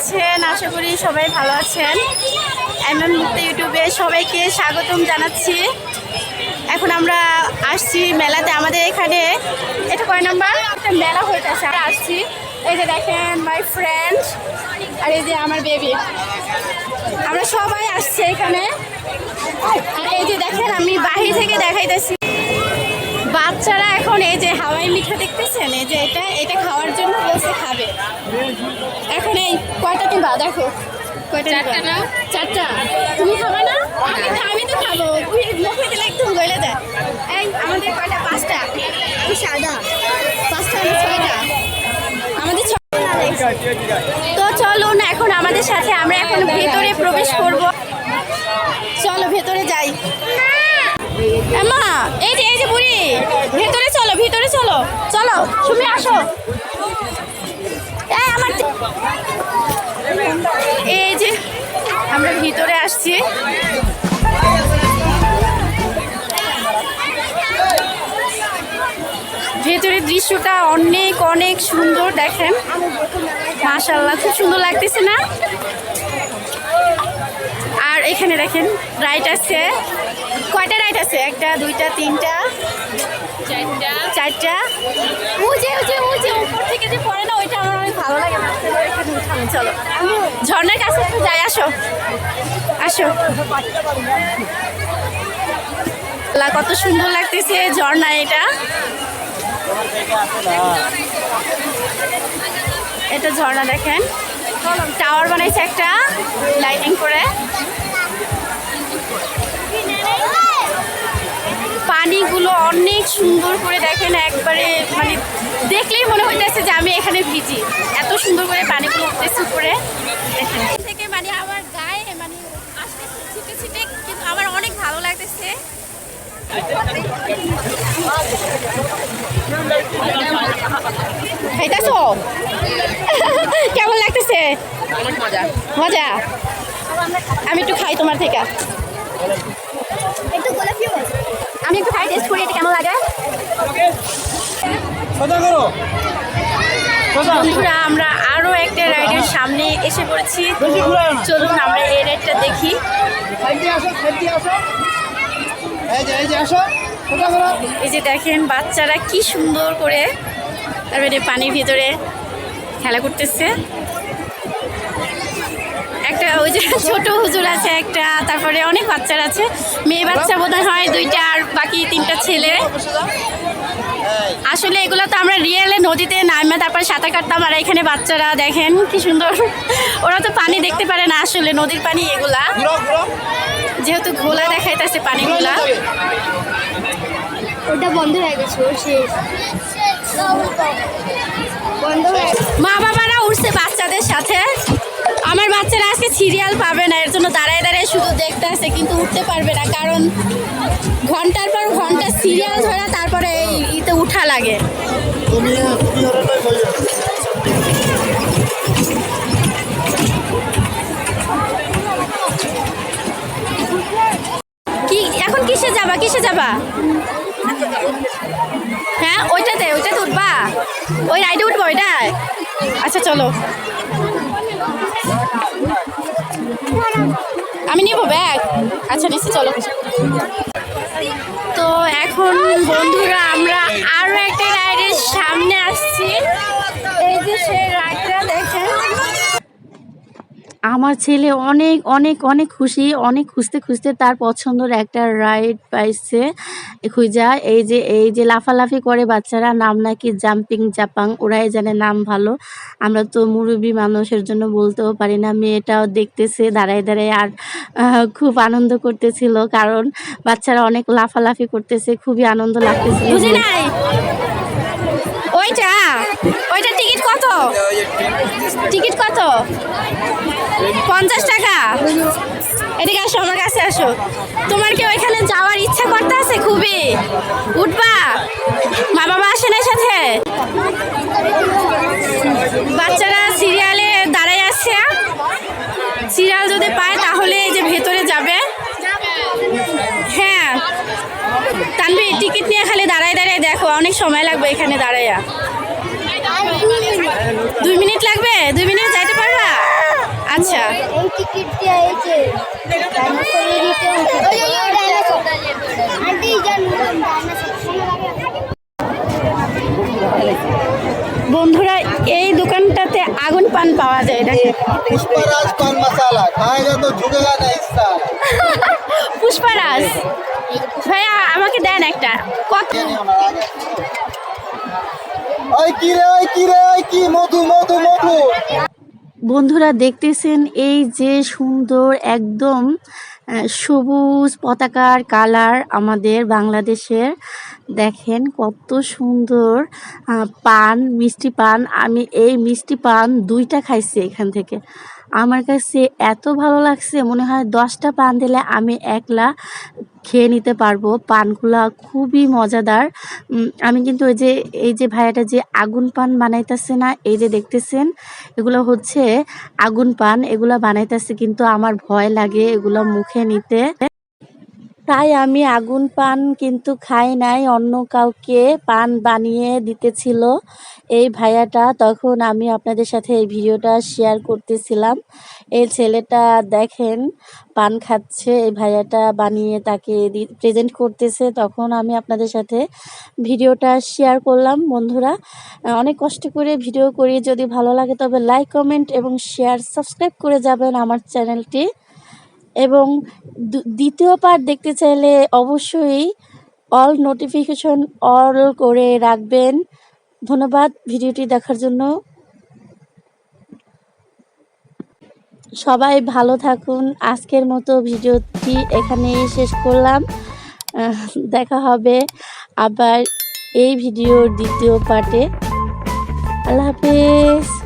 আছেন? আশা করি সবাই ভালো আছেন। এমন মুক্ত ইউটিউবে সবাইকে স্বাগতম জানাচ্ছি। এখন আমরা আসছি মেলাতে। আমাদের এখানে, এটা কয় নাম্বার? একটা মেলা হইতেছে, আমরা আসছি। এই যে দেখেন মাই ফ্রেন্ড আর এই যে আমার বেবি আমরা সবাই আসছি এখানে। আর এই যে দেখেন আমি বাহির থেকে দেখাইতেছি। বাচ্চারা এখন এই যে হাওয়াই মিঠা দেখতেছেন? এই যে এটা এটা খাওয়ার জন্য বসে খাবে। এখন এই কয়টা নিবা? দেখো। কয়টা চারটা তুমি খাবে না? আমি তো আমি তো খাব। তুই মুখে দিলে একটু গলে যায়। এই আমাদের কয়টা? পাঁচটা। সাদা। পাঁচটা ছয়টা? তো চলুন, এখন আমাদের সাথে আমরা এখন ভেতরে প্রবেশ করব। চলো, ভেতরে যাই। মা এই যে এই যে বুড়ি, ভেতরে চলো ভেতরে চলো। চলো তুমি আসো। আমার এই যে, আমরা ভিতরে আসছি। ভেতরের দৃশ্যটা অনেক অনেক সুন্দর দেখেন। মাশাল্লাহ খুব সুন্দর লাগতেছে না? আর এখানে দেখেন রাইট আছে। কয়টা রাইট আছে? একটা দুইটা তিনটা? চারটা? চারটা উজে উজে উজে উপর থেকে যে পড়ে না ওইটা আমার অনেক ভালো লাগে বাচ্চাদের এখানে উঠানো চলো। ঝর্ণার কাছে যাই আসো। আসো। কত সুন্দর লাগতেছে ঝর্ণা এটা। এটা ঝর্ণা দেখেন। টাওয়ার বানাইছে একটা লাইটিং করে। পানিগুলো অনেক সুন্দর করে দেখেন, একবারে মানে দেখলেই মনে হইতেছে যে আমি এখানে ভিজি। এত সুন্দর করে পানিগুলো উঠতেছে উপরে। থেকে মানে আমার গায়ে মানে আসতেছে ছিটে ছিটে, কিন্তু আমার অনেক ভালো লাগতেছে। খাইতেছো? কেমন লাগতেছে? মজা। মজা আমি একটু খাই তোমার থেকে। আমি একটু খাই টেস্ট করি এটা কেমন লাগে? বন্ধুরা আমরা আরও একটা রাইডের সামনে এসে পড়েছি। চলুন আমরা এই রাইডটা দেখি। আসো আসো। এই যে দেখেন বাচ্চারা কি সুন্দর করে তারপরে পানির ভিতরে খেলা করতেছে। একটা ওই যে ছোট হুজুর আছে, একটা তারপরে অনেক বাচ্চারা আছে। মেয়ে বাচ্চা বোধ হয় দুইটা আর বাকি তিনটা ছেলে। আসলে এগুলো তো আমরা রিয়েলে নদীতে নামে তারপরে সাঁতার কাটতাম, আর এখানে বাচ্চারা দেখেন কি সুন্দর। ওরা তো পানি দেখতে পারে না আসলে নদীর পানি এগুলা। যেহেতু ঘোলা দেখাইতেছে পানিগুলা। ওটা বন্ধ হয়ে গেছে বন্ধ মা বাবারা উঠছে বাচ্চাদের সাথে। আমার বাচ্চারা আজকে সিরিয়াল পাবে না এর জন্য দাঁড়ায় দাঁড়ায় শুধু দেখতে আসে কিন্তু উঠতে পারবে না কারণ ঘণ্টার পর ঘণ্টা সিরিয়াল ধরা তারপরে এই ইতে উঠা লাগে তুমি তুমি ওটাই বলছো কি এখন কিসে যাবা? কিসে যাবা? হ্যাঁ ওইটাতে ওইটাতে উঠবা। ওই রাইডে উঠবো ওইটায় আচ্ছা চলো। আমি নিব ব্যাগ? আচ্ছা নিশ্চয় চলো। তো এখন বন্ধুরা, আমরা আরও একটা রাইডের সামনে আসছি। এই যে সেই রাইডটা, দেখেন। আমার ছেলে অনেক অনেক অনেক খুশি, অনেক খুঁজতে খুঁজতে তার পছন্দের একটা রাইড পাইছে। খুঁজা এই যে এই যে লাফালাফি করে বাচ্চারা, নাম নাকি জাম্পিং জাপাং, ওরাই জানে নাম ভালো। আমরা তো মুরব্বী মানুষের জন্য বলতেও পারি না, মেয়েটাও দেখতেছে, দাঁড়ায় দাঁড়ায় আর খুব আনন্দ করতেছিল। কারণ বাচ্চারা অনেক লাফালাফি করতেছে, খুবই আনন্দ লাগতেছিল ওইটা ওইটা টিকিট কত? টিকিট কত? পঞ্চাশ টাকা? এদিকে আসো, আমার কাছে আসো। তোমার কি ওইখানে যাওয়ার ইচ্ছা করতে আছে খুবই? উঠবা? মা বাবা আসে না সাথে? বাচ্চারা সিরিয়ালে দাঁড়ায় আছে। সিরিয়াল যদি পায় তাহলে এই যে ভেতরে যাবে। হ্যাঁ। তানবি টিকিট নিয়ে খালি দাঁড়ায় দাঁড়ায় দেখো, অনেক সময় লাগবে এখানে দাঁড়াইয়া। আছে। বন্ধুরা এই দোকানটাতে আগুন পান পাওয়া যায় নাকি? পুষ্পারাজ পান মশালা খায়গা তো ঝুগেলা না ইসসা পুষ্পারাজ ভাইয়া আমাকে দেন একটা। কত? ওই কি রে ওই কি রে ওই কি মধু মধু মধু? বন্ধুরা দেখতেছেন এই যে সুন্দর একদম সবুজ পতাকার কালার আমাদের বাংলাদেশের। দেখেন কত সুন্দর পান, মিষ্টি পান। আমি এই মিষ্টি পান দুইটা খাইছি এখান থেকে। আমার কাছে এত ভালো লাগছে, মনে হয় দশটা পান দিলে আমি একলা খেয়ে নিতে পারব। পানগুলা খুবই মজাদার। আমি কিন্তু ওই যে, এই যে ভাইয়াটা যে আগুন পান বানাইতেছে না, এই যে দেখতেছেন, এগুলো হচ্ছে আগুন পান। এগুলা বানাইতেছে কিন্তু আমার ভয় লাগে এগুলো মুখে নিতে। তাই আমি আগুন পান কিন্তু খাই নাই, অন্য কাউকে পান বানিয়ে দিতেছিল। এই ভাইয়াটা তখন আমি আপনাদের সাথে এই ভিডিওটা শেয়ার করতেছিলাম। এই ছেলেটা দেখেন, পান খাচ্ছে, এই ভাইয়াটা বানিয়ে তাকে প্রেজেন্ট করতেছে। তখন আমি আপনাদের সাথে ভিডিওটা শেয়ার করলাম। বন্ধুরা অনেক কষ্ট করে ভিডিও করি। যদি ভালো লাগে তবে লাইক কমেন্ট এবং শেয়ার সাবস্ক্রাইব করে যাবেন আমার চ্যানেলটি এবং দ্বিতীয় পার্ট দেখতে চাইলে অবশ্যই অল নোটিফিকেশন অল করে রাখবেন। ধন্যবাদ ভিডিওটি দেখার জন্য। সবাই ভালো থাকুন। আজকের মতো ভিডিওটি এখানেই শেষ করলাম। দেখা হবে আবার এই ভিডিওর দ্বিতীয় পার্টে আল্লাহ হাফেজ।